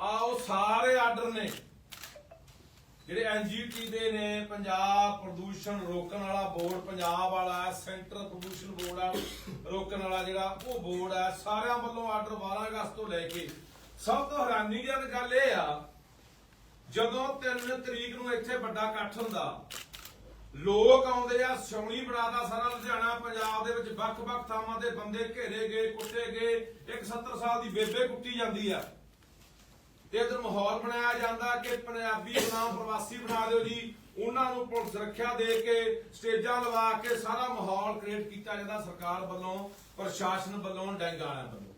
ਆ ਉਹ ਸਾਰੇ ਆਰਡਰ ਨੇ। ਜਿਹੜੇ ਐਨਜੀਟੀ ਦੇ ਨੇ, ਪੰਜਾਬ ਪ੍ਰਦੂਸ਼ਣ ਰੋਕਣ ਵਾਲਾ ਬੋਰਡ, ਪੰਜਾਬ ਵਾਲਾ ਸੈਂਟਰ ਪ੍ਰਦੂਸ਼ਣ ਬੋਰਡ ਆ, ਰੋਕਣ ਵਾਲਾ ਜਿਹੜਾ, ਉਹ ਬੋਰਡ ਆ ਸਾਰਿਆਂ ਵੱਲੋਂ ਆਰਡਰ 12 ਅਗਸਤ ਤੋਂ ਲੈ ਕੇ। ਸਭ ਤੋਂ ਹੈਰਾਨੀਜਨਕ ਗੱਲ ਇਹ ਆ, ਜਦੋਂ 3 ਤਰੀਕ ਨੂੰ ਇੱਥੇ ਵੱਡਾ ਇਕੱਠ ਹੁੰਦਾ, ਲੋਕ ਆਉਂਦੇ ਆ, ਸ਼ੌਣੀ ਬਣਾਦਾ ਸਾਰਾ ਲੁਧਿਆਣਾ, ਪੰਜਾਬ ਦੇ ਵਿੱਚ ਵੱਖ-ਵੱਖ ਥਾਵਾਂ ਦੇ ਬੰਦੇ ਘੇਰੇ ਗਏ, ਕੁੱਟੇ ਗਏ, ਇੱਕ 70 ਸਾਲ ਦੀ ਬੇਬੇ ਕੁੱਟੀ ਜਾਂਦੀ ਆ। ਤੇ ਇਧਰ ਮਾਹੌਲ ਬਣਾਇਆ ਜਾਂਦਾ ਕਿ ਪੰਜਾਬੀ ਬਣਾਓ ਪ੍ਰਵਾਸੀ ਬਣਾ ਦਿਓ ਜੀ, ਉਹਨਾਂ ਨੂੰ ਪੁਲਿਸ ਸੁਰੱਖਿਆ ਦੇ ਕੇ ਸਟੇਜਾਂ ਲਵਾ ਕੇ ਸਾਰਾ ਮਾਹੌਲ ਕ੍ਰੀਏਟ ਕੀਤਾ ਜਾਂਦਾ ਸਰਕਾਰ ਵੱਲੋਂ, ਪ੍ਰਸ਼ਾਸਨ ਵੱਲੋਂ, ਡੈਂਗਾ ਵੱਲੋਂ।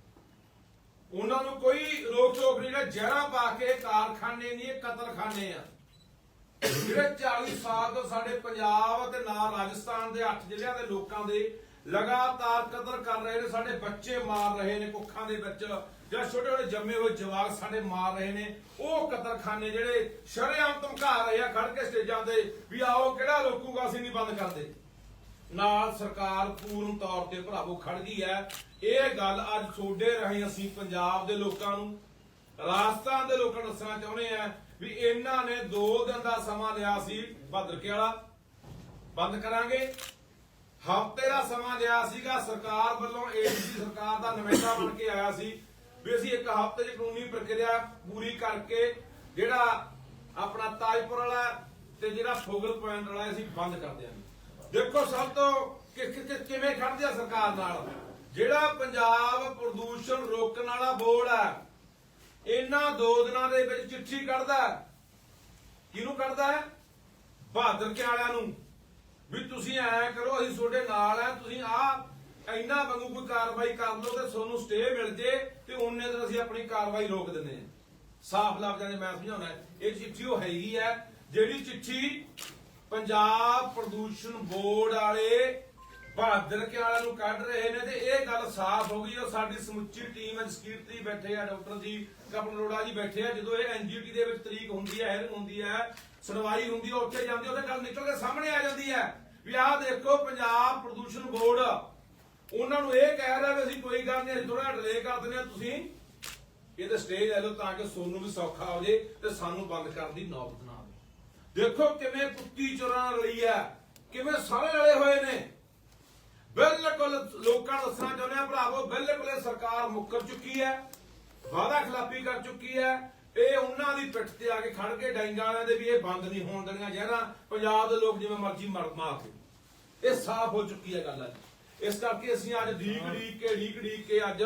ਉਹਨਾਂ ਨੂੰ ਕੋਈ ਰੋਕ ਟੋਕ ਨਹੀਂ ਹੈ ਜ਼ਹਿਰਾਂ ਪਾ ਕੇ ਕਾਰਖਾਨੇ ਨਹੀਂ, ਇਹ ਕਤਲਖਾਨੇ ਆ। ਜਿਹੜੇ 40 ਸਾਲ ਤੋਂ ਸਾਡੇ ਪੰਜਾਬ ਤੇ ਨਾਲ ਰਾਜਸਥਾਨ ਦੇ 8 ਜ਼ਿਲ੍ਹਿਆਂ ਦੇ ਲੋਕਾਂ ਦੇ ਲਗਾਤਾਰ ਕਤਲ ਕਰ ਰਹੇ ਨੇ, ਸਾਡੇ ਬੱਚੇ ਮਾਰ ਰਹੇ ਨੇ ਕੁੱਖਾਂ ਦੇ ਵਿੱਚ। ਜਾਂ ਛੋਟੇ ਛੋਟੇ ਜੰਮੇ ਹੋਏ ਜਵਾਕ ਸਾਡੇ ਮਾਰ ਰਹੇ ਨੇ, ਉਹ ਕਤਲਖਾਨੇ ਜਿਹੜੇ ਸ਼ਰੇਆਮ ਧਮਕਾ ਰਹੇ ਆ, ਖੜ ਕੇ ਸਟੇਜਾਂ ਤੇ ਵੀ ਆਓ, ਕਿਹੜਾ ਰੋਕੂਗਾ, ਅਸੀਂ ਨਹੀਂ ਬੰਦ ਕਰਦੇ। ਨਾਲ ਸਰਕਾਰ ਪੂਰਨ ਤੌਰ ਤੇ ਭਰਾਵੋ ਖੜ ਗਈ ਹੈ। ਇਹ ਗੱਲ ਅੱਜ ਤੁਹਾਡੇ ਰਾਹੀਂ ਅਸੀਂ ਪੰਜਾਬ ਦੇ ਲੋਕਾਂ ਨੂੰ, ਰਾਜਸਥਾਨ ਦੇ ਲੋਕਾਂ ਨੂੰ ਦੱਸਣਾ ਚਾਹੁੰਦੇ ਆ ਵੀ ਇਹਨਾਂ ਨੇ 2 ਦਿਨ ਦਾ ਸਮਾਂ ਲਿਆ ਸੀ ਭਦਰਕੇ ਵਾਲਾ ਬੰਦ ਕਰਾਂਗੇ। ਹਫ਼ਤੇ ਦਾ ਸਮਾਂ ਲਿਆ ਸੀਗਾ, ਸਰਕਾਰ ਵੱਲੋਂ ਏਡੀਸੀ ਸਰਕਾਰ ਦਾ ਨੁਮਾਇੰਦਾ ਬਣ ਕੇ ਆਇਆ ਸੀ। ਵੀ ਅਸੀਂ ਇੱਕ ਹਫ਼ਤੇ 'ਚ ਕਾਨੂੰਨੀ ਪ੍ਰਕਿਰਿਆ ਪੂਰੀ ਕਰਕੇ ਜਿਹੜਾ ਆਪਣਾ ਤਾਜਪੁਰ ਵਾਲਾ ਤੇ ਜਿਹੜਾ ਫੋਗਲ ਪੁਆਇੰਟ ਵਾਲਾ ਅਸੀਂ ਬੰਦ ਕਰ ਦਿਆਂਗੇ। ਦੇਖੋ ਸਭ ਤੋਂ ਕਿ- ਕਿਵੇਂ ਖੜਦੇ ਆ ਸਰਕਾਰ ਨਾਲ? ਜਿਹੜਾ ਪੰਜਾਬ ਪ੍ਰਦੂਸ਼ਣ ਰੋਕਣ ਵਾਲਾ ਬੋਰਡ ਆ, ਇਹਨਾਂ ਦੋ ਦਿਨਾਂ ਦੇ ਵਿੱਚ ਚਿੱਠੀ ਕੱਢਦਾ ਕਿਹਨੂੰ ਕੱਢਦਾ ਹੈ? ਬਹਾਦਰ ਕੇ ਵਾਲਿਆਂ ਨੂੰ। ਵੀ ਤੁਸੀਂ ਐ ਕਰੋ, ਅਸੀਂ ਤੁਹਾਡੇ ਨਾਲ ਆ, ਤੁਸੀਂ ਆ ਇੰਨਾ ਵਾਂਗੂ ਕੋਈ ਕਾਰਵਾਈ ਕਰ ਲਓ ਤੇ ਤੁਹਾਨੂੰ ਸਟੇ ਮਿਲ ਜੇ ਤੇ ਉਹਨੇ ਦਿਨ ਅਸੀਂ ਆਪਣੀ ਕਾਰਵਾਈ ਰੋਕ ਦਿੰਦੇ ਹਾਂ। ਸਾਫ਼ ਲਫ਼ਜ਼ਾਂ 'ਚ ਮੈਂ ਸਮਝਾਉਣਾ ਇਹ ਚਿੱਠੀ ਉਹ ਹੈਗੀ ਹੈ, ਜਿਹੜੀ ਚਿੱਠੀ ਪੰਜਾਬ ਪ੍ਰਦੂਸ਼ਣ ਬੋਰਡ ਵਾਲੇ ਬਹਾਦਰ ਕੇ ਵਾਲਿਆਂ ਨੂੰ ਕੱਢ ਰਹੇ ਨੇ ਤੇ ਇਹ ਗੱਲ ਸਾਫ਼ ਹੋ ਗਈ, ਉਹ ਸਾਡੀ ਸਮੁੱਚੀ ਟੀਮ ਹੈ ਸਕੀਰਤੀ ਬੈਠੇ ਆ ਡਾਕਟਰ ਜੀ ਕਪਨ ਅਰੋੜਾ ਜੀ ਬੈਠੇ ਆ, ਜਦੋਂ ਇਹ ਐਨਜੀਟੀ ਦੇ ਵਿੱਚ ਤਰੀਕ ਹੁੰਦੀ ਹੈ ਹੈਰਿੰਗ ਹੁੰਦੀ ਹੈ, ਸੁਣਵਾਈ ਹੁੰਦੀ ਹੈ, ਉੱਥੇ ਜਾਂਦੀ ਉਹਦੇ ਗੱਲ ਨਿਕਲ ਕੇ ਸਾਹਮਣੇ ਆ ਜਾਂਦੀ ਹੈ। ਵੀ ਆਹ ਦੇਖੋ, ਪੰਜਾਬ ਪ੍ਰਦੂਸ਼ਣ ਬੋਰਡ ਉਹਨਾਂ ਨੂੰ ਇਹ ਕਹਿ ਰਿਹਾ ਵੀ ਅਸੀਂ ਕੋਈ ਗੱਲ ਨਹੀਂ, ਅਸੀਂ ਥੋੜਾ ਡਿਲੇ ਕਰ ਦਿੰਦੇ ਹਾਂ, ਤੁਸੀਂ ਇਹਦੇ ਸਟੇਜ ਲੈ ਲਓ ਤਾਂ ਕਿ ਸੋਨੂੰ ਵੀ ਸੌਖਾ ਹੋ ਜੇ ਤੇ ਸਾਨੂੰ ਬੰਦ ਕਰਨ ਦੀ ਨੌਬਤ ਨਾ ਆਵੇ। ਦੇਖੋ ਕਿਵੇਂ ਕੁੱਤੀ ਚੋਰਾਂ ਨਾਲ ਰਲੀ ਹੈ, ਕਿਵੇਂ ਸਾਰੇ ਰਲੇ ਹੋਏ ਨੇ। ਬਿਲਕੁਲ ਲੋਕਾਂ ਨੂੰ ਦੱਸਣਾ ਚਾਹੁੰਦੇ ਆ ਭਰਾਵੋ, ਬਿਲਕੁਲ ਇਹ ਸਰਕਾਰ ਮੁੱਕਰ ਚੁੱਕੀ ਹੈ, ਵਾਅਦਾ ਖਿਲਾਫੀ ਕਰ ਚੁੱਕੀ ਹੈ। ਇਹ ਉਹਨਾਂ ਦੀ ਪਿੱਠ ਤੇ ਆ ਕੇ ਖੜ ਕੇ ਡਾਈਂਗਾ ਵਾਲਿਆਂ ਦੇ ਵੀ ਇਹ ਬੰਦ ਨਹੀਂ ਹੋਣ ਦੇਣੀਆਂ ਜ਼ਹਿਰਾਂ ਪੰਜਾਬ ਦੇ ਲੋਕ ਜਿਵੇਂ ਮਰਜ਼ੀ ਮਰ ਮਾਰ ਕੇ ਇਹ ਸਾਫ਼ ਹੋ ਚੁੱਕੀ ਹੈ ਗੱਲ ਅੱਜ। ਇਸ ਕਰਕੇ ਅਸੀਂ ਅੱਜ ਢੀਕ ਢੀਕ ਕੇ ਢੀਕ ਢੀਕ ਕੇ ਅੱਜ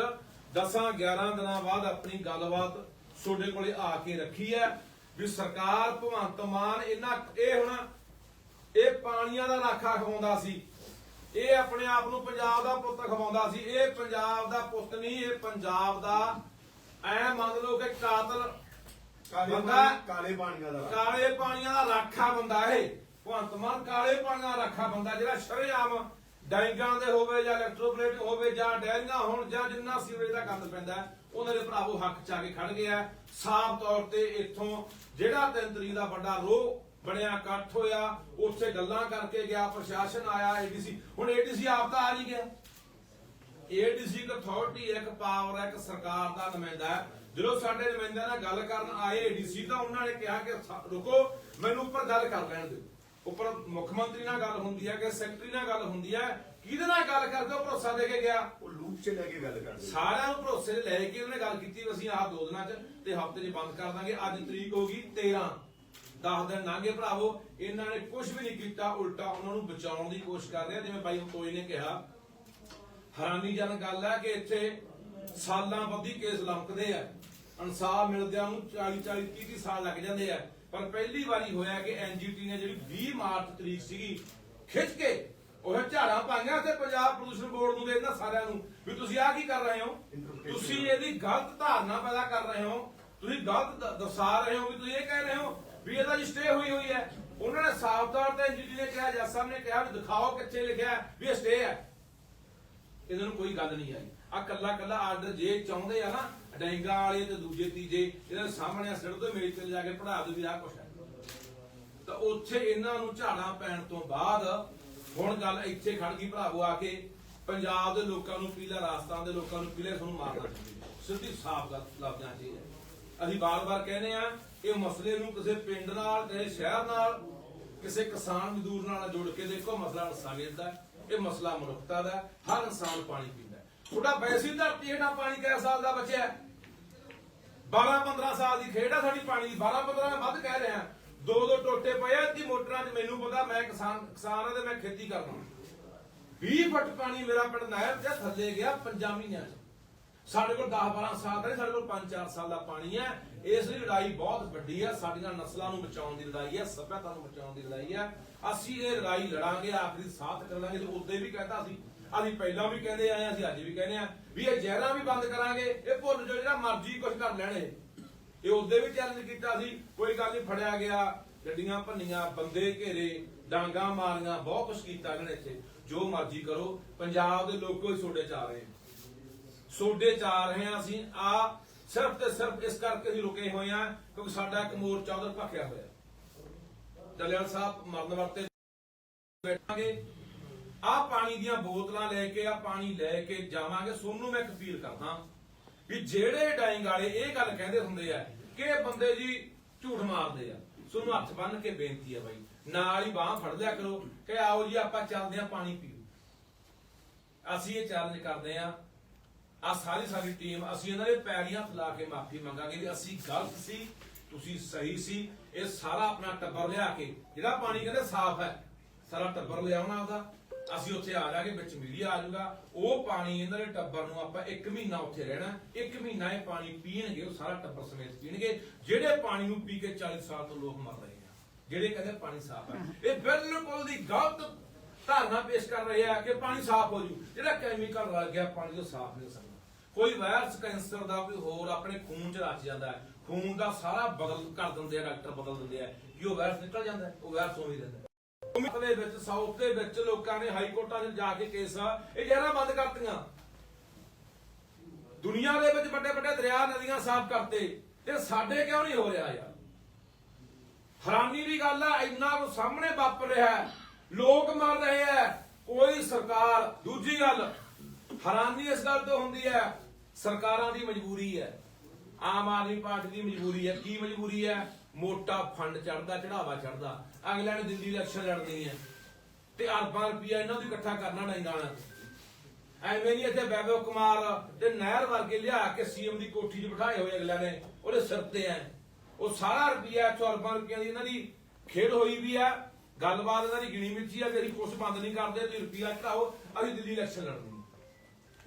10 11 ਦਿਨਾਂ ਬਾਅਦ ਆਪਣੀ ਗੱਲਬਾਤ ਤੁਹਾਡੇ ਕੋਲੇ ਆ ਕੇ ਰੱਖੀ ਹੈ ਵੀ ਸਰਕਾਰ ਭਗਵੰਤ ਮਾਨ ਇਹਨਾਂ ਇਹ ਹੁਣ ਇਹ ਪਾਣੀਆਂ ਦਾ ਰਾਖਾ ਖਵਾਉਂਦਾ ਸੀ। ਇਹ ਆਪਣੇ ਆਪ ਨੂੰ ਪੰਜਾਬ ਦਾ ਪੁੱਤ ਖਵਾਉਂਦਾ ਸੀ। ਇਹ ਪੰਜਾਬ ਦਾ ਪੁੱਤ ਨਹੀਂ ਇਹ ਪੰਜਾਬ ਦਾ ਐ ਮੰਨ ਲਓ ਕਿ ਕਾਤਲ ਕਾਲੇ ਬੰਦਾ ਪਾਣੀ- ਕਾਲੇ ਪਾਣੀਆਂ ਦਾ। ਕਾਲੇ ਪਾਣੀਆਂ ਦਾ ਰਾਖਾ ਬੰਦਾ ਇਹ। ਭਗਵੰਤ ਮਾਨ ਕਾਲੇ ਪਾਣੀਆਂ ਦਾ ਰਾਖਾ ਬੰਦਾ ਜਿਹੜਾ ਸ਼ਰੇਆਮ ਡਾਈਗਾਂ ਦੇ ਹੋਵੇ ਜਾਂ ਇਲੈਕਟ੍ਰੋਪਲੇਟ ਹੋਵੇ ਜਾਂ ਡੈਰੀਆਂ ਹੋਣ ਜਾਂ ਜਿੰਨਾ ਸੀਵਰੇਜ ਦਾ ਗੰਦ ਪੈਂਦਾ ਹੈ, ਉਹਨਾਂ ਦੇ ਭਰਾਵੋ ਹੱਕ ਚ ਆ ਕੇ ਖੜ ਗਿਆ ਸਾਫ਼ ਤੌਰ ਤੇ ਇੱਥੋਂ ਜਿਹੜਾ ਤਿੰਨ ਦਾ ਵੱਡਾ ਰੋਹ ਬਣਿਆ ਇਕੱਠ ਹੋਇਆ ਉੱਥੇ ਗੱਲਾਂ ਕਰਕੇ ਗਿਆ ਪ੍ਰਸ਼ਾਸਨ ਆਇਆ ਏਡੀਸੀ ਹੁਣ ਏਡੀਸੀ ਆਪ ਤਾਂ ਆ ਨਹੀਂ ਗਿਆ। ਏਡੀਸੀ ਇੱਕ ਅਥਾਰਟੀ ਇੱਕ ਪਾਵਰ ਹੈ ਇੱਕ ਸਰਕਾਰ ਦਾ ਨੁਮਾਇੰਦਾ ਹੈ। ਜਦੋਂ ਸਾਡੇ ਨੁਮਾਇੰਦਿਆਂ ਨਾਲ ਗੱਲ ਕਰਨ ਆਏ ਏਡੀਸੀ ਤਾਂ ਉਹਨਾਂ ਨੇ ਕਿਹਾ ਕਿ ਰੁਕੋ ਮੈਨੂੰ ਉੱਪਰ ਗੱਲ ਕਰ ਲੈਣ ਦਿਓ। ਉੱਪਰ ਮੁੱਖ ਮੰਤਰੀ ਨਾਲ ਗੱਲ ਹੁੰਦੀ ਹੈ ਕਿ ਸੈਕਟਰੀ ਨਾਲ ਗੱਲ ਹੁੰਦੀ ਹੈ ਕਿਹਦੇ ਨਾਲ ਗੱਲ ਕਰਦੇ ਹੋ ਭਰੋਸਾ ਦੇ ਕੇ ਗਿਆ? ਉਹ ਲੂਪ 'ਚ ਲੈ ਕੇ ਗੱਲ ਕਰਦੇ ਸਾਰਿਆਂ ਨੂੰ ਭਰੋਸੇ ਲੈ ਕੇ ਉਹਨੇ ਗੱਲ ਕੀਤੀ ਵੀ ਅਸੀਂ ਆਹ ਦੋ ਦਿਨਾਂ 'ਚ ਤੇ ਹਫ਼ਤੇ 'ਚ ਬੰਦ ਕਰ ਦਾਂਗੇ ਅੱਜ ਤਰੀਕ ਹੋ ਗਈ 13 10 ਦਿਨ ਲੰਘੇ ਭਰਾਵੋ ਇਹਨਾਂ ਨੇ ਕੁਝ ਵੀ ਨਹੀਂ ਕੀਤਾ ਉਲਟਾ ਉਹਨਾਂ ਨੂੰ ਬਚਾਉਣ ਦੀ ਕੋਸ਼ਿਸ਼ ਕਰ ਰਹੇ। ਜਿਵੇਂ ਬਾਈ ਤੋਈ ਨੇ ਕਿਹਾ। ਹੈਰਾਨੀਜਨਕ ਗੱਲ ਹੈ ਕਿ ਇੱਥੇ ਸਾਲਾਂ ਬੱਧੀ ਕੇਸ ਲੰਕਦੇ ਆ। ਇਨਸਾਫ ਮਿਲਦਿਆਂ ਨੂੰ 40 40 30 30 ਸਾਲ ਲੱਗ ਜਾਂਦੇ ਆ। ਪਰ ਪਹਿਲੀ ਵਾਰੀ ਹੋਇਆ ਕਿ ਐਨਜੀਟੀ ਨੇ ਜਿਹੜੀ 20 ਮਾਰਚ ਤਰੀਕ ਸੀਗੀ ਖਿੱਚ ਕੇ ਉਹ ਝਾੜਾਂ ਪਾਈਆਂ ਤੇ ਪੰਜਾਬ ਪ੍ਰਦੂਸ਼ਣ ਬੋਰਡ ਨੂੰ ਦੇ ਇਹਨਾਂ ਸਾਰਿਆਂ ਨੂੰ ਵੀ ਤੁਸੀਂ ਆਹ ਕੀ ਕਰ ਰਹੇ ਹੋ. ਤੁਸੀਂ ਇਹਦੀ ਗਲਤ ਧਾਰਨਾ ਪੈਦਾ ਕਰ ਰਹੇ ਹੋ। ਤੁਸੀਂ ਗਲਤ ਦਰਸਾ ਰਹੇ ਹੋ ਵੀ ਤੁਸੀਂ ਇਹ ਕਹਿ ਰਹੇ ਹੋ ਵੀ ਇਹਦਾ ਜੀ ਸਟੇ ਹੋਈ ਹੋਈ ਹੈ। ਉਹਨਾਂ ਨੇ ਸਾਫ਼ ਤੌਰ ਤੇ ਐਨਜੀਟੀ ਨੇ ਕਿਹਾ ਜੱਜ ਸਾਹਿਬ ਨੇ ਕਿਹਾ ਵੀ ਦਿਖਾਓ ਕਿੱਥੇ ਲਿਖਿਆ ਵੀ ਇਹ ਸਟੇ ਹੈ। ਇਹਨਾਂ ਨੂੰ ਕੋਈ ਗੱਲ ਨਹੀਂ ਆਈ। ਆ ਕੱਲਾ ਕੱਲਾ ਆਰਡਰ ਜੇ ਚਾਹੁੰਦੇ ਆ ਨਾ, ਡੈਂਗਾ ਵਾਲੇ ਤੇ ਦੂਜੇ ਤੀਜੇ, ਇਹਨਾਂ ਸਾਹਮਣੇ ਸਿਰ ਤੋਂ ਮੇਜ਼ ਤੇ ਜਾ ਕੇ ਪੜਾ ਦੋ ਵੀ ਆਹ ਕੁਛ ਹੈ। ਤਾਂ ਉੱਥੇ ਇਹਨਾਂ ਨੂੰ ਝਾੜਾਂ ਪੈਣ ਤੋਂ ਬਾਅਦ ਹੁਣ ਗੱਲ ਇੱਥੇ ਖੜ ਗਈ ਭਰਾਵੋ ਆ ਕੇ, ਪੰਜਾਬ ਦੇ ਲੋਕਾਂ ਨੂੰ ਪੀਲਾ, ਰਾਜਸਥਾਨ ਦੇ ਲੋਕਾਂ ਨੂੰ ਪੀਲੇ, ਤੁਹਾਨੂੰ ਮਾਰਨਾ ਚਾਹੀਦਾ ਸਿੱਧੀ ਸਾਫ਼ ਗੱਲ ਲਫ਼ਜ਼ਾਂ ਚ ਅਸੀਂ ਬਾਰ-ਬਾਰ ਕਹਿੰਦੇ ਆ ਇਹ ਮਸਲੇ ਨੂੰ ਕਿਸੇ ਪਿੰਡ ਨਾਲ, ਕਿਸੇ ਸ਼ਹਿਰ ਨਾਲ, ਕਿਸੇ ਕਿਸਾਨ ਮਜ਼ਦੂਰ ਨਾਲ ਨਾ ਜੋੜ ਕੇ ਦੇਖੋ, ਮਸਲਾ ਇਨਸਾਨੀਅਤ ਦਾ ਇਹ ਮਸਲਾ ਮਨੁੱਖਤਾ ਦਾ ਹਰ ਇਨਸਾਨ ਪਾਣੀ ਪੀ ਤੁਹਾਡਾ ਵੈਸੀ ਧਰਤੀ ਹੇਠਾਂ ਪਾਣੀ ਕਿੰਨੇ ਸਾਲ ਦਾ ਬਚਿਆ 12-15 ਸਾਲ ਦੀ ਖੇਡ ਆ ਸਾਡੀ ਪਾਣੀ ਦੀ 12-15 ਮੈਂ ਵੱਧ ਕਹਿ ਰਿਹਾ। ਦੋ ਦੋ ਟੋਟੇ ਪਏ ਆ ਦੀ ਮੋਟਰਾਂ 'ਚ ਮੈਨੂੰ ਪਤਾ, ਮੈਂ ਕਿਸਾਨ ਕਿਸਾਨ ਆ ਤੇ ਮੈਂ ਖੇਤੀ ਕਰਦਾ 20 ਫੁੱਟ ਪਾਣੀ ਮੇਰਾ ਪਿੰਡ ਨਹਿਰ ਦੇ ਥੱਲੇ ਗਿਆ ਪੰਜਾਂ ਮਹੀਨਿਆਂ 'ਚ। ਸਾਡੇ ਕੋਲ 10-12 ਸਾਲ ਦਾ ਨਹੀਂ, ਸਾਡੇ ਕੋਲ 5-4 ਸਾਲ ਦਾ ਪਾਣੀ ਹੈ ਇਸ ਲਈ ਲੜਾਈ ਬਹੁਤ ਵੱਡੀ ਹੈ ਸਾਡੀਆਂ ਨਸਲਾਂ ਨੂੰ ਬਚਾਉਣ ਦੀ ਲੜਾਈ ਹੈ ਸੱਭਿਅਤਾ ਨੂੰ ਬਚਾਉਣ ਦੀ ਲੜਾਈ ਹੈ ਅਸੀਂ ਇਹ ਲੜਾਈ ਲੜਾਂਗੇ, ਆਖਰੀ ਸਾਥ ਕਰਾਂਗੇ ਤੇ ਉਦੋਂ ਵੀ ਕਹਿੰਦਾ ਸੀ। ਅਸੀਂ ਪਹਿਲਾਂ ਵੀ ਕਹਿੰਦੇ ਆਏ ਹਾਂ, ਅਸੀਂ ਅੱਜ ਵੀ ਕਹਿੰਦੇ ਆ ਵੀ ਇਹ ਜ਼ਹਿਰਾਂ ਵੀ ਬੰਦ ਕਰਾਂਗੇ ਇਹ ਭੁੱਲ ਜਾਓ ਜਿਹੜਾ ਮਰਜ਼ੀ ਕੁਝ ਕਰ ਲੈਣੇ। ਇਹ ਉਦੋਂ ਵੀ ਚੈਲੰਜ ਕੀਤਾ ਸੀ ਕੋਈ ਗੱਲ ਨਹੀਂ ਫੜਿਆ ਗਿਆ ਗੱਡੀਆਂ ਭੰਨੀਆਂ ਬੰਦੇ ਘੇਰੇ ਡਾਂਗਾ ਮਾਰੀਆਂ ਬਹੁਤ ਕੁਝ ਕੀਤਾ ਇਹਨਾਂ ਨੇ ਇੱਥੇ। ਜੋ ਮਰਜ਼ੀ ਕਰੋ ਪੰਜਾਬ ਦੇ ਲੋਕੋ ਹੀ ਛੋਡੇ ਚਾ ਰਹੇ ਸੋਡੇ ਚ ਆ ਰਹੇ ਹਾਂ ਅਸੀਂ ਆ ਸਿਰਫ ਤੇ ਸਿਰਫ ਇਸ ਕਰਕੇ ਅਸੀਂ ਰੁਕੇ ਹੋਏ ਆ ਕਿਉਂਕਿ ਸਾਡਾ ਇੱਕ ਮੋਰਚਾ ਉਧਰ ਭਖਿਆ ਹੋਇਆ। ਜਲਿਆਲ ਸਾਹਿਬ ਮਰਨ ਵਰਤੇ ਬੈਠਾਂਗੇ ਆ ਪਾਣੀ ਦੀਆਂ ਬੋਤਲਾਂ ਲੈ ਕੇ, ਆ ਪਾਣੀ ਲੈ ਕੇ ਜਾਵਾਂਗੇ। ਸੋਨੂੰ ਮੈਂ ਇੱਕ ਅਪੀਲ ਕਰਦਾ ਵੀ ਜਿਹੜੇ ਡਾਈਂਗ ਵਾਲੇ ਇਹ ਗੱਲ ਕਹਿੰਦੇ ਹੁੰਦੇ ਆ ਕਿ ਇਹ ਬੰਦੇ ਜੀ ਝੂਠ ਮਾਰਦੇ ਆ। ਸੋਨੂੰ ਹੱਥ ਬੰਨ ਕੇ ਬੇਨਤੀ ਆ ਬਾਈ। ਨਾਲ ਹੀ ਬਾਹ ਫੜ ਲਿਆ ਕਰੋ ਕਿ ਆਓ ਜੀ, ਆਪਾਂ ਚੱਲਦੇ ਆ ਪਾਣੀ ਪੀਓ ਅਸੀਂ ਇਹ ਚੈਲੰਜ ਕਰਦੇ ਆ। ਆ ਸਾਰੀ ਸਾਡੀ ਟੀਮ ਅਸੀਂ ਇਹਨਾਂ ਦੇ ਪੈਰੀਆਂ ਹੱਥ ਲਾ ਕੇ ਮਾਫੀ ਮੰਗਾਂਗੇ ਵੀ ਅਸੀਂ ਗਲਤ ਸੀ, ਤੁਸੀਂ ਸਹੀ ਸੀ। ਇਹ ਸਾਰਾ ਆਪਣਾ ਟੱਬਰ ਲਿਆ ਕੇ, ਜਿਹੜਾ ਪਾਣੀ ਕਹਿੰਦੇ ਸਾਫ਼ ਹੈ, ਸਾਰਾ ਟੱਬਰ ਲਿਆਉਣਾ ਉਹਦਾ। ਅਸੀਂ ਉੱਥੇ ਆ ਜਾਗੇ, ਵਿੱਚ ਮੀਡੀਆ ਆ ਜਾਊਗਾ। ਉਹ ਪਾਣੀ ਇਹਨਾਂ ਦੇ ਟੱਬਰ ਨੂੰ ਆਪਾਂ 1 ਮਹੀਨਾ ਉੱਥੇ ਰਹਿਣਾ 1 ਮਹੀਨਾ ਇਹ ਪਾਣੀ ਪੀਣਗੇ, ਉਹ ਸਾਰਾ ਟੱਬਰ ਸਮੇਤ ਪੀਣਗੇ। ਜਿਹੜੇ ਪਾਣੀ ਨੂੰ ਪੀ ਕੇ 40 ਸਾਲ ਤੋਂ ਲੋਕ ਮਰ ਰਹੇ ਆ, ਜਿਹੜੇ ਕਹਿੰਦੇ ਪਾਣੀ ਸਾਫ਼ ਹੈ ਇਹ ਬਿਲਕੁਲ ਦੀ ਗਲਤ ਧਾਰਨਾ ਪੇਸ਼ ਕਰ ਰਹੇ ਆ ਕਿ ਪਾਣੀ ਸਾਫ਼ ਹੋ ਜੂ। ਜਿਹੜਾ ਕੈਮੀਕਲ ਲੱਗ ਗਿਆ, ਪਾਣੀ ਤੋਂ ਸਾਫ਼ ਨਹੀਂ ਹੋ ਸਕਦਾ। ਕੋਈ ਵਾਇਰਸ ਕੈਂਸਰ ਦਾ ਕੋਈ ਹੋਰ ਆਪਣੇ ਖੂਨ ਚ ਰਚ ਜਾਂਦਾ ਹੈ। ਖੂਨ ਦਾ ਸਾਰਾ ਬਦਲ ਕਰ ਦਿੰਦੇ ਆ, ਡਾਕਟਰ ਬਦਲ ਦਿੰਦੇ ਆ ਕਿ ਉਹ ਵਾਇਰਸ ਨਿਕਲ ਜਾਂਦਾ ਉਹ ਵਾਇਰਸ ਉਵੇਂ ਹੀ ਰਹਿੰਦਾ ਦੇ ਵਿੱਚ ਸਾਊਥ ਦੇ ਵਿੱਚ ਲੋਕਾਂ ਨੇ ਹਾਈ ਕੋਰਟਾਂ 'ਚ ਜਾ ਕੇ ਕੇਸ, ਇਹ ਜ਼ਹਿਰਾਂ ਬੰਦ ਕਰਤੀਆਂ। ਦੁਨੀਆ ਦੇ ਵਿੱਚ ਵੱਡੇ ਵੱਡੇ ਦਰਿਆ ਨਦੀਆਂ ਸਾਫ਼ ਕਰਤੇ, ਤੇ ਸਾਡੇ ਕਿਉਂ ਨਹੀਂ ਹੋ ਰਿਹਾ ਯਾਰ? ਹੈਰਾਨੀ ਦੀ ਗੱਲ ਆ, ਇੰਨਾ ਕੁ ਸਾਹਮਣੇ ਵਾਪਰ ਰਿਹਾ ਲੋਕ ਮਰ ਰਹੇ ਆ ਕੋਈ ਸਰਕਾਰ, ਦੂਜੀ ਗੱਲ, ਹੈਰਾਨੀ ਇਸ ਗੱਲ ਤੋਂ ਹੁੰਦੀ ਹੈ, ਸਰਕਾਰਾਂ ਦੀ ਮਜਬੂਰੀ ਹੈ, ਆਮ ਆਦਮੀ ਪਾਰਟੀ ਦੀ ਮਜਬੂਰੀ ਹੈ, ਕੀ ਮਜਬੂਰੀ ਹੈ? ਮੋਟਾ ਫੰਡ ਚੜਦਾ ਚੜਾਵਾ ਚੜਦਾ ਅਗਲੇ ਨੇ ਦਿੱਲੀ ਇਲੈਕਸ਼ਨ ਲੜਨੀ ਹੈ ਤੇ ਅਰਬਾਂ ਰੁਪਈਆ ਇਹਨਾਂ ਨੂੰ ਇਕੱਠਾ ਕਰਨਾ ਨਹੀਂ ਗਾਣਾ ਐਵੇਂ ਨਹੀਂ ਇੱਥੇ ਵੈਭਵ ਕੁਮਾਰ ਤੇ ਨਹਿਰ ਵਰਗੇ ਲਿਆ ਕੇ ਸੀਐਮ ਦੀ ਕੋਠੀ 'ਚ ਬਿਠਾਏ ਹੋਏ ਅਗਲਿਆਂ ਨੇ, ਉਹਦੇ ਸਿਰ ਤੇ ਐ। ਉਹ ਸਾਰਾ ਰੁਪਈਆ 100 ਅਰਬਾਂ ਰੁਪਈਆ ਦੀ ਇਹਨਾਂ ਦੀ ਖੇਡ ਹੋਈ ਵੀ ਆ। ਗੱਲਬਾਤ ਇਹਨਾਂ ਦੀ ਗਿਣੀ ਮਿੱਚੀ ਆ ਕਿ ਅਸੀਂ ਕੁਛ ਬੰਦ ਨਹੀਂ ਕਰਦੇ, ਤੁਸੀਂ ਰੁਪਈਆ ਚੜਾਓ ਅਸੀਂ ਦਿੱਲੀ ਇਲੈਕਸ਼ਨ ਲੜਨੀ।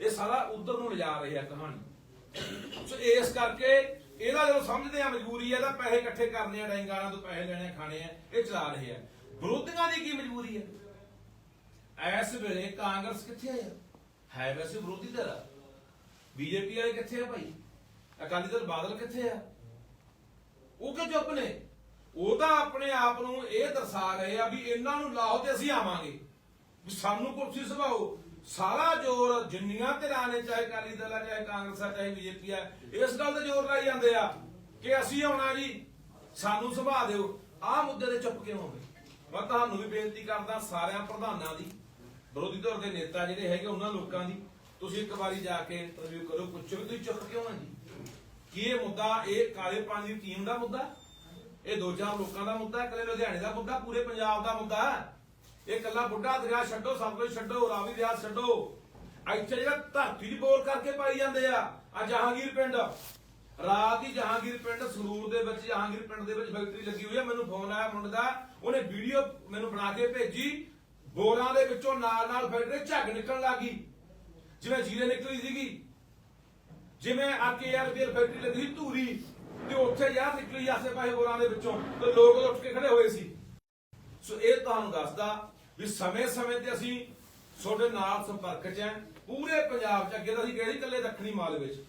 ਇਹ ਸਾਰਾ ਉਧਰ ਨੂੰ ਲਿਜਾ ਰਹੀ ਆ ਕਹਾਣੀ। ਸੋ ਇਸ ਕਰਕੇ ਇਹਦਾ ਜਦੋਂ ਸਮਝਦੇ ਆ ਮਜਬੂਰੀ ਹੈ ਤਾਂ ਪੈਸੇ ਇਕੱਠੇ ਕਰਨੇ ਆ ਡੈਂਗਾਰਾਂ ਤੋਂ ਪੈਸੇ ਲੈਣੇ ਆ, ਖਾਣੇ ਆ ਇਹ ਚਲਾ ਰਹੇ ਆ। ਵਿਰੋਧੀਆਂ ਦੀ ਕੀ ਮਜਬੂਰੀ ਹੈ ਇਸ ਵੇਲੇ ਕਾਂਗਰਸ ਕਿੱਥੇ ਆ? ਹੈ ਵੈਸੇ ਵਿਰੋਧੀ ਧਿਰ ਆ। ਬੀਜੇਪੀ ਵਾਲੇ ਕਿੱਥੇ ਆ ਭਾਈ? ਅਕਾਲੀ ਦਲ ਬਾਦਲ ਕਿੱਥੇ ਆ? ਉਹ ਕਿ ਚੁੱਪ ਨੇ? ਉਹ ਤਾਂ ਆਪਣੇ ਆਪ ਨੂੰ ਇਹ ਦਰਸਾ ਰਹੇ ਆ ਵੀ ਇਹਨਾਂ ਨੂੰ ਲਾਓ ਤੇ ਅਸੀਂ ਆਵਾਂਗੇ। ਵੀ ਸਾਨੂੰ ਕੁਰਸੀ ਸਭਾਓ। ਸਾਰਾ ਜ਼ੋਰ ਜਿੰਨੀਆਂ ਧਿਰਾਂ ਨੇ, ਚਾਹੇ ਅਕਾਲੀ ਦਲ ਆ, ਚਾਹੇ ਕਾਂਗਰਸ ਆ, ਚਾਹੇ ਬੀਜੇਪੀ ਆ, ਇਸ ਗੱਲ ਤੇ ਜ਼ੋਰ ਲਾਈ ਜਾਂਦੇ ਆ ਕਿ ਅਸੀਂ ਆਉਣਾ ਜੀ, ਸਾਨੂੰ ਸੁਭਾ ਦਿਓ। ਆਹ ਮੁੱਦੇ ਤੇ ਚੁੱਪ ਕਿਉਂ ਹੋਵੇ? ਮੈਂ ਤੁਹਾਨੂੰ ਵੀ ਬੇਨਤੀ ਕਰਦਾ ਸਾਰਿਆਂ ਪ੍ਰਧਾਨਾਂ ਦੀ, ਵਿਰੋਧੀ ਧਿਰ ਦੇ ਨੇਤਾ ਜਿਹੜੇ ਹੈਗੇ ਉਹਨਾਂ ਲੋਕਾਂ ਦੀ, ਤੁਸੀਂ ਇੱਕ ਵਾਰੀ ਜਾ ਕੇ ਇੰਟਰਵਿਊ ਕਰੋ ਪੁੱਛੋ ਵੀ ਤੁਸੀਂ ਚੁੱਪ ਕਿਉਂ ਆ ਜੀ? ਕੀ ਇਹ ਮੁੱਦਾ, ਇਹ ਕਾਲੇ ਪਾਣੀ ਦੀ ਟੀਮ ਦਾ ਮੁੱਦਾ? ਇਹ ਦੋ ਚਾਰ ਲੋਕਾਂ ਦਾ ਮੁੱਦਾ, ਇਕੱਲੇ ਲੁਧਿਆਣੇ ਦਾ ਮੁੱਦਾ, ਪੂਰੇ ਪੰਜਾਬ ਦਾ ਮੁੱਦਾ? ਹੈ। ਇਹ ਕੱਲਾ ਬੁੱਢਾ ਦਰਿਆ ਛੱਡੋ, ਸਭ ਕੁਝ ਛੱਡੋ, ਰਾਵੀ ਦਰਿਆ ਛੱਡੋ। ਇੱਥੇ ਜਿਹੜਾ ਧਰਤੀ ਦੀ ਬੋਲ ਕਰਕੇ ਪਾਈ ਜਾਂਦੇ ਆ ਆ ਜਹਾਂਗੀਰ ਪਿੰਡ। ਰਾਤ ਹੀ ਜਹਾਂਗੀਰ ਪਿੰਡ ਸਰੂਰ ਦੇ ਵਿੱਚ, ਜਹਾਂਗੀਰ ਪਿੰਡ ਦੇ ਵਿੱਚ ਫੈਕਟਰੀ ਲੱਗੀ ਹੋਈ ਹੈ ਮੈਨੂੰ ਫੋਨ ਆਇਆ ਮੁੰਡੇ ਦਾ, ਉਹਨੇ ਵੀਡੀਓ ਮੈਨੂੰ ਬਣਾ ਕੇ ਭੇਜੀ। ਬੋਰਾਂ ਦੇ ਵਿੱਚੋਂ ਨਾਲ ਨਾਲ ਫੈਕਟਰੀ ਝੱਗ ਨਿਕਲਣ ਲੱਗੀ ਜਿਵੇਂ ਜੀਰੇ ਨਿਕਲੀ ਸੀਗੀ। ਜਿਵੇਂ ਆ ਕੇ ਫੈਕਟਰੀ ਲੱਗੀ ਸੀ ਧੂਰੀ, ਤੇ ਉੱਥੇ ਯਾਰ ਨਿਕਲੀ ਆਸੇ ਪਾਸੇ ਬੋਰਾਂ ਦੇ ਵਿੱਚੋਂ, ਤੇ ਲੋਕ ਉੱਠ ਕੇ ਖੜੇ ਹੋਏ ਸੀ। ਸੋ ਇਹ ਤੁਹਾਨੂੰ ਦੱਸਦਾ ਵੀ ਸਮੇਂ-ਸਮੇਂ ਤੇ ਅਸੀਂ ਤੁਹਾਡੇ ਨਾਲ ਸੰਪਰਕ 'ਚ ਹੈ। ਪੂਰੇ ਪੰਜਾਬ 'ਚ ਅੱਗੇ ਤਾਂ ਅਸੀਂ ਕਿਹੜੀ ਸੀ ਇਕੱਲੇ ਦੱਖਣੀ ਮਾਲ ਵਿੱਚ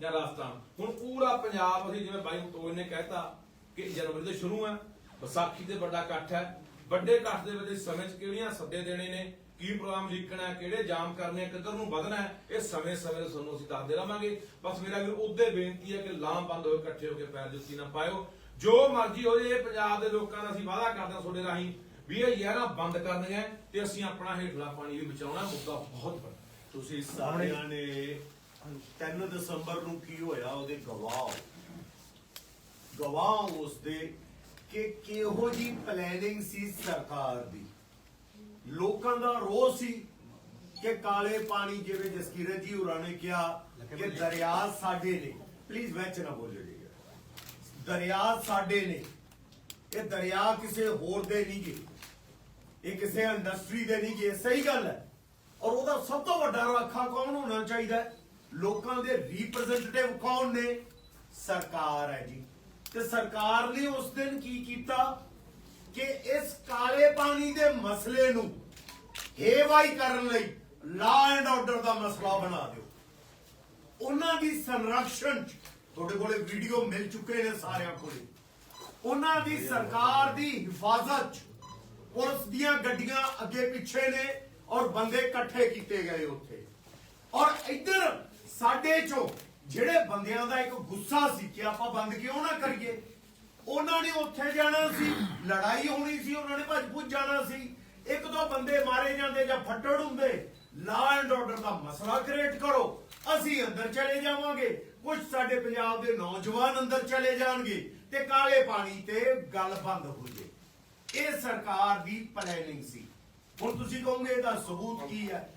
ਜਾਂ ਰਾਜਸਥਾਨ? ਹੁਣ ਪੂਰਾ ਪੰਜਾਬ ਅਸੀਂ ਜਿਵੇਂ ਬਾਈ ਮਤੋਜ ਨੇ ਕਹਿਤਾ ਕਿ ਜਨਵਰੀ ਤੋਂ ਸ਼ੁਰੂ ਹੈ, ਵਿਸਾਖੀ ਤੇ ਵੱਡਾ ਇਕੱਠ ਹੈ। ਵੱਡੇ ਇਕੱਠ ਦੇ ਵਿੱਚ ਸਮੇਂ 'ਚ ਕਿਹੜੀਆਂ ਸੱਦੇ ਦੇਣੇ ਨੇ, ਕੀ ਪ੍ਰੋਗਰਾਮ ਲਿਖਣਾ ਕਿਹੜੇ ਜਾਮ ਕਰਨੇ ਕਿੱਧਰ ਨੂੰ ਵਧਣਾ ਇਹ ਸਮੇਂ-ਸਮੇਂ ਤੇ ਤੁਹਾਨੂੰ ਅਸੀਂ ਦੱਸਦੇ ਰਵਾਂਗੇ। ਬਸ ਮੇਰਾ ਵੀ ਉਹਦੇ ਬੇਨਤੀ ਹੈ ਕਿ ਲਾਮਬੰਦ ਹੋਏ, ਇਕੱਠੇ ਹੋ ਕੇ ਪੈਰ ਜੁੱਤੀ ਨਾ ਪਾਇਓ। ਜੋ ਮਰਜ਼ੀ ਹੋ ਜੇ ਪੰਜਾਬ ਦੇ ਲੋਕਾਂ ਦਾ ਅਸੀਂ ਵਾਅਦਾ ਕਰਦੇ ਹਾਂ ਤੁਹਾਡੇ ਰਾਹੀਂ। ਵੀ ਇਹ ਯਾਰਾਂ ਬੰਦ ਕਰਨੀਆਂ ਤੇ ਅਸੀਂ ਆਪਣਾ ਹੇਠਲਾ ਪਾਣੀ ਵੀ ਬਚਾਉਣਾ ਮੁੱਦਾ ਬਹੁਤ ਵੱਡਾ। ਤੁਸੀਂ ਸਾਰਿਆਂ ਨੇ 3 ਦਸੰਬਰ ਨੂੰ ਕੀ ਹੋਇਆ ਉਹਦੇ ਗਵਾਹ। ਗਵਾਹ ਉਸ ਦੇ ਕਿ ਕਿਹੋ ਜੀ ਪਲੈਨਿੰਗ ਸੀ ਸਰਕਾਰ ਦੀ? ਲੋਕਾਂ ਦਾ ਰੋਹ ਸੀ ਕਿ ਕਾਲੇ ਪਾਣੀ ਜਿਵੇਂ ਜਸਕੀਰਤ ਜੀ ਹੋਰਾਂ ਨੇ ਕਿਹਾ ਕਿ ਦਰਿਆ ਸਾਡੇ ਨੇ। ਪਲੀਜ਼ ਵਿੱਚ ਨਾ ਬੋਲਿਓ ਜੀ। ਦਰਿਆ ਸਾਡੇ ਨੇ। ਇਹ ਦਰਿਆ ਕਿਸੇ ਹੋਰ ਦੇ ਨਹੀਂ ਗੇ। ਇਹ ਕਿਸੇ ਇੰਡਸਟਰੀ ਦੇ ਨਹੀਂ ਗਏ ਸਹੀ ਗੱਲ ਹੈ। ਔਰ ਉਹਦਾ ਸਭ ਤੋਂ ਵੱਡਾ ਰਾਖਾ ਕੌਣ ਹੋਣਾ ਚਾਹੀਦਾ ਲੋਕਾਂ ਦੇ ਰਿਪਰੈਜ਼ੈਂਟੇਟਿਵ ਕੌਣ ਨੇ? ਸਰਕਾਰ ਹੈ ਜੀ। ਤੇ ਸਰਕਾਰ ਨੇ ਉਸ ਦਿਨ ਕੀ ਕੀਤਾ? ਕਿ ਇਸ ਕਾਲੇ ਪਾਣੀ ਦੇ ਮਸਲੇ ਨੂੰ ਹੇਵਾਈ ਕਰਨ ਲਈ ਲਾ ਐਂਡ ਆਰਡਰ ਦਾ ਮਸਲਾ ਬਣਾ ਦਿਓ। ਉਹਨਾਂ ਦੀ ਸੰਰਕਸ਼ਣ ਚ ਤੁਹਾਡੇ ਕੋਲੇ ਵੀਡੀਓ ਮਿਲ ਚੁੱਕੇ ਨੇ ਸਾਰਿਆਂ ਕੋਲੇ। ਉਹਨਾਂ ਦੀ ਸਰਕਾਰ ਦੀ ਹਿਫਾਜ਼ਤ ਚ ਪੁਲਿਸ ਦੀਆਂ ਗੱਡੀਆਂ ਅੱਗੇ ਪਿੱਛੇ ਨੇ ਔਰ ਬੰਦੇ ਇਕੱਠੇ ਕੀਤੇ ਗਏ ਉੱਥੇ। ਔਰ ਇੱਧਰ ਸਾਡੇ ਚੋਂ ਜਿਹੜੇ ਬੰਦਿਆਂ ਦਾ ਇੱਕ ਗੁੱਸਾ ਸੀ ਕਿ ਆਪਾਂ ਬੰਦ ਕਿਉਂ ਨਾ ਕਰੀਏ, ਉਹਨਾਂ ਨੇ ਉੱਥੇ ਜਾਣਾ ਸੀ, ਲੜਾਈ ਹੋਣੀ ਸੀ, ਉਹਨਾਂ ਨੇ ਭੱਜ ਭੁੱਜ ਜਾਣਾ ਸੀ। ਇੱਕ ਦੋ ਬੰਦੇ ਮਾਰੇ ਜਾਂਦੇ ਜਾਂ ਫੱਟੜ ਹੁੰਦੇ ਲਾ ਐਂਡ ਆਰਡਰ ਦਾ ਮਸਲਾ ਕ੍ਰੀਏਟ ਕਰੋ, ਅਸੀਂ ਅੰਦਰ ਚਲੇ ਜਾਵਾਂਗੇ। ਕੁਝ ਸਾਡੇ ਪੰਜਾਬ ਦੇ ਨੌਜਵਾਨ ਅੰਦਰ ਚਲੇ ਜਾਣਗੇ ਤੇ ਕਾਲੇ ਪਾਣੀ ਤੇ ਗੱਲ ਬੰਦ ਹੋ ਜੇ। ਇਹ ਸਰਕਾਰ ਦੀ ਪਲੈਨਿੰਗ ਸੀ। ਹੁਣ ਤੁਸੀਂ ਕਹੋਗੇ ਇਹਦਾ ਸਬੂਤ ਕੀ ਹੈ?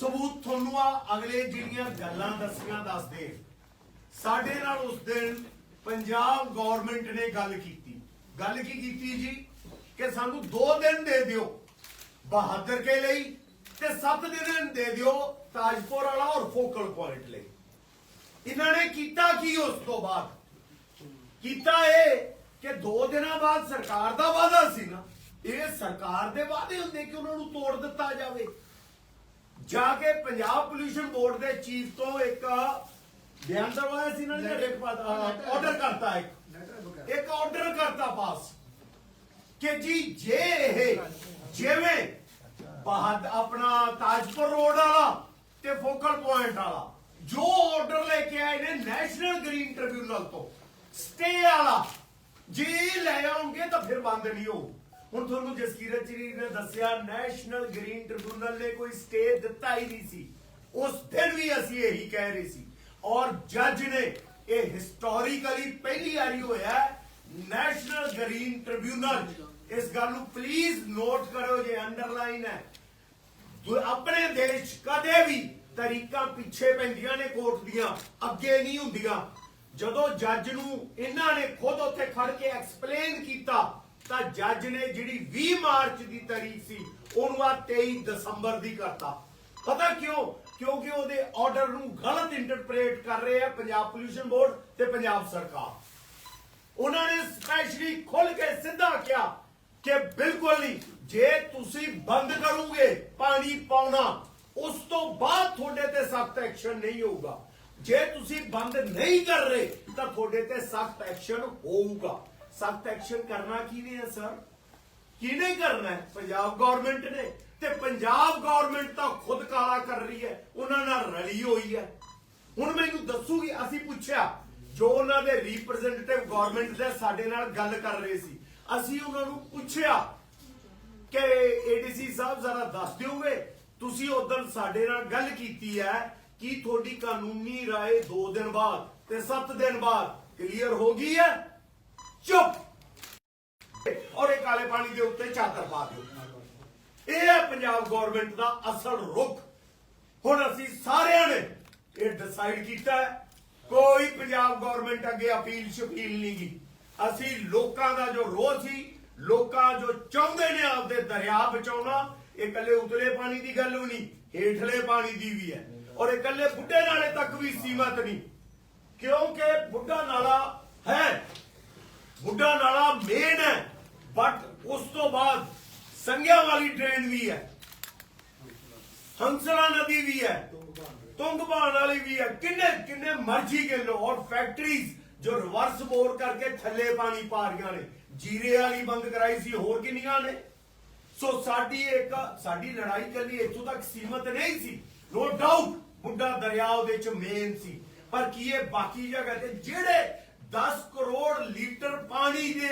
ਸਬੂਤ ਤੁਹਾਨੂੰ ਆ ਅਗਲੇ ਜਿਹੜੀਆਂ ਗੱਲਾਂ ਦੱਸੀਆਂ ਦੱਸਦੇ। ਸਾਡੇ ਨਾਲ ਉਸ ਦਿਨ ਪੰਜਾਬ ਗਵਰਨਮੈਂਟ ਨੇ ਗੱਲ ਕੀਤੀ। ਗੱਲ ਕੀ ਕੀਤੀ ਜੀ? ਕਿ ਸਾਨੂੰ 2 ਦਿਨ ਦੇ ਦਿਓ ਬਹਾਦਰ ਕੇ ਲਈ ਤੇ 7 ਦਿਨ ਦੇ ਦਿਓ ਤਾਜਪੁਰ ਵਾਲਾ ਔਰ ਫੋਕਲ ਪੁਆਇੰਟ ਲਈ। ਇਹਨਾਂ ਨੇ ਕੀਤਾ ਕੀ ਉਸ ਤੋਂ ਬਾਅਦ? ਕੀਤਾ ਇਹ ਕਿ 2 ਦਿਨਾਂ ਬਾਅਦ ਸਰਕਾਰ ਦਾ ਵਾਅਦਾ ਸੀ ਨਾ ਇਹ ਸਰਕਾਰ ਦੇ ਵਾਅਦੇ ਹੁੰਦੇ ਕਿ ਉਹਨਾਂ ਨੂੰ ਤੋੜ ਦਿੱਤਾ ਜਾਵੇ। ਜਾ ਕੇ ਪੰਜਾਬ ਪੋਲੂਸ਼ਨ ਬੋਰਡ ਦੇ ਚੀਫ ਤੋਂ ਇੱਕ ਬਿਆਨ ਦਰਵਾਇਆ ਸੀ ਨਾ ਜਿਹੜੇ ਆਰਡਰ ਕਰਤਾ ਇੱਕ। ਇੱਕ ਆਰਡਰ ਕਰਤਾ ਪਾਸ। ਕਿ ਜੀ ਜੇ ਇਹ ਜਿਵੇਂ ਬਾਹਦ ਆਪਣਾ ਤਾਜਪੁਰ ਰੋਡ ਵਾਲਾ ਤੇ ਫੋਕਲ ਪੁਆਇੰਟ ਵਾਲਾ ਜੋ ਆਰਡਰ ਲੈ ਕੇ ਆਏ ਨੇ ਨੈਸ਼ਨਲ ਗ੍ਰੀਨ ਟ੍ਰਿਬਿਊਨਲ ਤੋਂ ਸਟੇ ਵਾਲਾ ਜੇ ਲੈ ਆਉਂਗੇ ਤਾਂ ਫਿਰ ਬੰਦ ਨਹੀਂ ਹੋਊ ਹੁਣ ਤੁਹਾਨੂੰ ਜਸਕੀਰਤ ਜੀ ਨੇ ਦੱਸਿਆ ਨੈਸ਼ਨਲ ਗ੍ਰੀਨ ਟ੍ਰਿਬਿਊਨਲ ਨੇ ਕੋਈ ਸਟੇ ਦਿੱਤਾ ਹੀ ਨਹੀਂ ਸੀ। ਉਸ ਦਿਨ ਵੀ ਅਸੀਂ ਇਹੀ ਕਹਿ ਰਹੇ ਸੀ। ਔਰ ਜੱਜ ਨੇ ਇਹ ਹਿਸਟੋਰੀਕਲੀ ਪਹਿਲੀ ਵਾਰੀ ਹੋਇਆ ਨੈਸ਼ਨਲ ਗ੍ਰੀਨ ਟ੍ਰਿਬਿਊਨਲ ਇਸ ਗੱਲ ਨੂੰ ਪਲੀਜ਼ ਨੋਟ ਕਰੋ ਜੇ ਅੰਡਰਲਾਈਨ ਹੈ। ਆਪਣੇ ਦੇਸ਼ ਕਦੇ ਵੀ ਤਰੀਕਾ ਪਿੱਛੇ ਪੈਂਦੀਆਂ ਨੇ ਕੋਰਟ ਦੀਆਂ, ਅੱਗੇ ਨਹੀਂ ਹੁੰਦੀਆਂ। ਜਦੋਂ ਜੱਜ ਨੂੰ ਇਹਨਾਂ ਨੇ ਖੁਦ ਉੱਥੇ ਖੜ ਕੇ ਐਕਸਪਲੇਨ ਕੀਤਾ, ਤਾਂ ਜੱਜ ਨੇ ਜਿਹੜੀ 20 ਮਾਰਚ ਦੀ ਤਾਰੀਖ ਸੀ, ਉਹਨੂੰ ਆ 23 ਦਸੰਬਰ ਦੀ ਕਰਤਾ। ਪਤਾ ਕਿਉਂ? ਕਿਉਂਕਿ ਉਹਦੇ ਆਰਡਰ ਨੂੰ ਗਲਤ ਇੰਟਰਪ੍ਰੇਟ ਕਰ ਰਹੇ ਆ ਪੰਜਾਬ ਪੋਲੂਸ਼ਨ ਬੋਰਡ ਤੇ ਪੰਜਾਬ ਸਰਕਾਰ। ਉਹਨਾਂ ਨੇ ਸਪੈਸ਼ਲੀ ਖੁੱਲ ਕੇ ਸਿੱਧਾ ਕਿਹਾ ਕਿ ਬਿਲਕੁਲ ਨਹੀਂ, ਜੇ ਤੁਸੀਂ ਬੰਦ ਕਰੋਗੇ, ਪਾਣੀ ਪਾਉਣਾ, ਉਸ ਤੋਂ ਬਾਅਦ ਤੁਹਾਡੇ ਤੇ ਸਖਤ ਐਕਸ਼ਨ ਨਹੀਂ ਹੋਊਗਾ। ਜੇ ਤੁਸੀਂ ਬੰਦ ਨਹੀਂ ਕਰ ਰਹੇ, ਤਾਂ ਤੁਹਾਡੇ ਤੇ ਸਖਤ ਐਕਸ਼ਨ ਹੋਊਗਾ। ਸਖਤ ਐਕਸ਼ਨ ਕਰਨਾ ਕਿਹਨੇ ਹੈ ਸਰ ਕਿਹਨੇ ਕਰਨਾ ਹੈ? ਪੰਜਾਬ ਗਵਰਨਮੈਂਟ ਨੇ। ਤੇ ਪੰਜਾਬ ਗਵਰਨਮੈਂਟ ਤਾਂ ਖੁਦ ਕਾਲਾ ਕਰ ਰਹੀ ਹੈ। ਉਹਨਾਂ ਨਾਲ ਰਲੀ ਹੋਈ ਹੈ। ਹੁਣ ਮੈਨੂੰ ਦੱਸੂਗੀ ਅਸੀਂ ਪੁੱਛਿਆ, ਜੋ ਉਹਨਾਂ ਦੇ ਰਿਪਰੈਜ਼ੈਂਟੇਟਿਵ ਗਵਰਨਮੈਂਟ ਦੇ ਸਾਡੇ ਨਾਲ ਗੱਲ ਕਰ ਰਹੇ ਸੀ, ਅਸੀਂ ਉਹਨਾਂ ਨੂੰ ਪੁੱਛਿਆ ਕਿ ਏਡੀਸੀ ਸਾਹਿਬ ਜ਼ਰਾ ਦੱਸ ਦਿਓਗੇ, ਤੁਸੀਂ ਉਦੋਂ ਸਾਡੇ ਨਾਲ ਗੱਲ ਕੀਤੀ ਹੈ ਕਿ ਤੁਹਾਡੀ ਕਾਨੂੰਨੀ رائے 2 ਦਿਨ ਬਾਅਦ ਤੇ 7 ਦਿਨ ਬਾਅਦ ਕਲੀਅਰ ਹੋ ਗਈ ਹੈ ਚੁੱਪ ਔਰ ਇਹ ਕਾਲੇ ਪਾਣੀ ਦੇ ਉੱਤੇ ਚਾਦਰ ਪਾ ਦਿਓ ਇਹ ਹੈ ਪੰਜਾਬ ਗਵਰਨਮੈਂਟ ਦਾ ਅਸਲ ਰੁਖ ਹੁਣ ਅਸੀਂ ਸਾਰਿਆਂ ਨੇ ਇਹ ਡਿਸਾਈਡ ਕੀਤਾ ਹੈ ਕੋਈ ਪੰਜਾਬ ਗਵਰਨਮੈਂਟ ਅੱਗੇ ਅਪੀਲ ਸ਼ਪੀਲ ਨਹੀਂ ਗੀ ਅਸੀਂ ਲੋਕਾਂ ਦਾ ਜੋ ਰੋਹ ਸੀ ਲੋਕਾਂ ਜੋ ਚਾਹੁੰਦੇ ਨੇ ਆਪਦੇ ਦਰਿਆ ਬਚਾਉਣਾ ਇਹ ਇਕੱਲੇ ਉਤਲੇ ਪਾਣੀ ਦੀ ਗੱਲ ਵੀ ਨਹੀਂ ਹੇਠਲੇ ਪਾਣੀ ਦੀ ਵੀ ਹੈ ਔਰ ਇਕੱਲੇ ਬੁੱਢੇ ਨਾਲੇ ਤੱਕ ਵੀ ਸੀਮਤ ਨਹੀਂ। ਕਿਉਂਕਿ ਬੁੱਢਾ ਨਾਲਾ ਹੈ, ਬੁੱਢਾ ਨਾਲਾ ਮੇਨ ਹੈ ਬਟ ਉਸ ਤੋਂ ਬਾਅਦ ਸੰਗਿਆ ਵਾਲੀ ਡਰੇਨ ਵੀ ਹੈ ਹੰਸਲਾ ਨਦੀ ਵੀ ਹੈ ਤੁੰਗਬਾਨ ਵਾਲੀ ਵੀ ਹੈ, ਕਿੰਨੇ ਕਿੰਨੇ ਮਰਜ਼ੀ ਕੇ ਲੋ ਔਰ ਫੈਕਟਰੀਜ਼ ਜੋ ਰਿਵਰਸ ਬੋਰ ਕਰਕੇ ਥੱਲੇ ਪਾਣੀ ਪਾ ਰਹੀਆਂ ਨੇ, ਜੀਰੇ ਵਾਲੀ ਬੰਦ ਕਰਾਈ ਸੀ, ਹੋਰ ਕਿੰਨੀਆਂ ਨੇ? ਸੋ ਸਾਡੀ ਇੱਕ ਸਾਡੀ ਲੜਾਈ ਕੱਲੀ ਇੱਥੋਂ ਤੱਕ ਸੀਮਤ ਨਹੀਂ ਸੀ। ਨੋ ਡਾਊਟ ਬੁੱਢਾ ਦਰਿਆ ਉਹਦੇ ਚ ਮੇਨ ਸੀ। ਪਰ ਕੀ ਇਹ ਬਾਕੀ ਜਗ੍ਹਾ ਤੇ ਜਿਹੜੇ 10 ਕਰੋੜ ਲੀਟਰ ਪਾਣੀ ਦੇ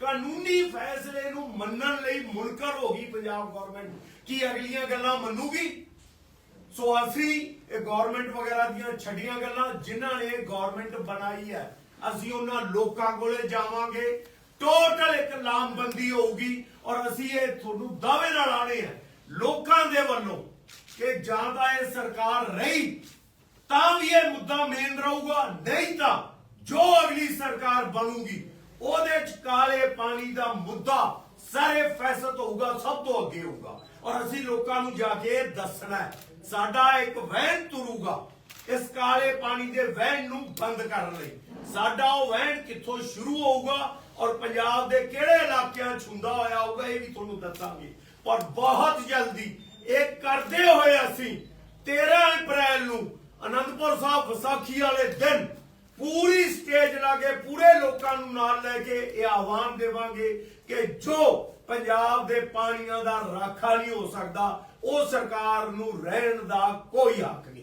ਕਾਨੂੰਨੀ ਫੈਸਲੇ ਨੂੰ ਮੰਨਣ ਲਈ ਮੁਨਕਰ ਹੋ ਗਈ ਪੰਜਾਬ ਗਵਰਨਮੈਂਟ ਕੀ ਅਗਲੀਆਂ ਗੱਲਾਂ ਮੰਨੂਗੀ? ਸੋ ਅਸੀਂ ਇਹ ਗਵਰਨਮੈਂਟ ਵਗੈਰਾ ਦੀਆਂ ਛੱਡੀਆਂ ਗੱਲਾਂ ਜਿਨ੍ਹਾਂ ਨੇ ਗਵਰਨਮੈਂਟ ਬਣਾਈ ਹੈ, ਅਸੀਂ ਉਹਨਾਂ ਲੋਕਾਂ ਕੋਲੇ ਜਾਵਾਂਗੇ। ਟੋਟਲ ਇੱਕ ਲਾਮਬੰਦੀ ਹੋਊਗੀ ਔਰ ਅਸੀਂ ਇਹ ਤੁਹਾਨੂੰ ਦਾਅਵੇ ਨਾਲ ਆਣੇ ਆ। ਲੋਕਾਂ ਦੇ ਵੱਲੋਂ ਕਿ ਜਾਂ ਤਾਂ ਇਹ ਸਰਕਾਰ ਰਹੀ, ਤਾਂ ਵੀ ਇਹ ਮੁੱਦਾ ਮੇਨ ਰਹੂਗਾ, ਨਹੀਂ ਤਾਂ ਜੋ ਅਗਲੀ ਸਰਕਾਰ ਬਣੂਗੀ, ਉਹਦੇ ਚ ਕਾਲੇ ਪਾਣੀ ਦਾ ਮੁੱਦਾ ਸਾਰੇ ਫੈਸਲ ਹੋਊਗਾ, ਸਭ ਤੋਂ ਅੱਗੇ ਹੋਊਗਾ। ਔਰ ਅਸੀਂ ਲੋਕਾਂ ਨੂੰ ਜਾ ਕੇ ਦੱਸਣਾ ਸਾਡਾ ਇੱਕ ਵਹਿਣ ਤੁਰੂਗਾ ਇਸ ਕਾਲੇ ਪਾਣੀ ਦੇ ਵਹਿਣ ਨੂੰ ਬੰਦ ਕਰਨ ਲਈ। ਸਾਡਾ ਉਹ ਵਹਿਣ ਕਿੱਥੋਂ ਸ਼ੁਰੂ ਹੋਊਗਾ ਔਰ ਪੰਜਾਬ ਦੇ ਕਿਹੜੇ ਇਲਾਕਿਆਂ 'ਚ ਹੁੰਦਾ ਹੋਇਆ ਹੋਊਗਾ, ਇਹ ਵੀ ਤੁਹਾਨੂੰ ਦੱਸਾਂਗੇ। ਔਰ ਬਹੁਤ ਜਲਦੀ ਇਹ ਕਰਦੇ ਹੋਏ ਅਸੀਂ 13 ਅਪ੍ਰੈਲ ਨੂੰ ਅਨੰਦਪੁਰ ਸਾਹਿਬ ਵਿਸਾਖੀ ਵਾਲੇ ਦਿਨ ਪੂਰੀ ਸਟੇਜ ਲਾ ਕੇ ਪੂਰੇ ਲੋਕਾਂ ਨੂੰ ਨਾਲ ਲੈ ਕੇ ਇਹ ਆਹਵਾਨ ਦੇਵਾਂਗੇ ਕਿ ਜੋ ਪੰਜਾਬ ਦੇ ਪਾਣੀਆਂ ਦਾ ਰਾਖਾ ਨਹੀਂ ਹੋ ਸਕਦਾ, ਉਹ ਸਰਕਾਰ ਨੂੰ ਰਹਿਣ ਦਾ ਕੋਈ ਹੱਕ ਨਹੀਂ।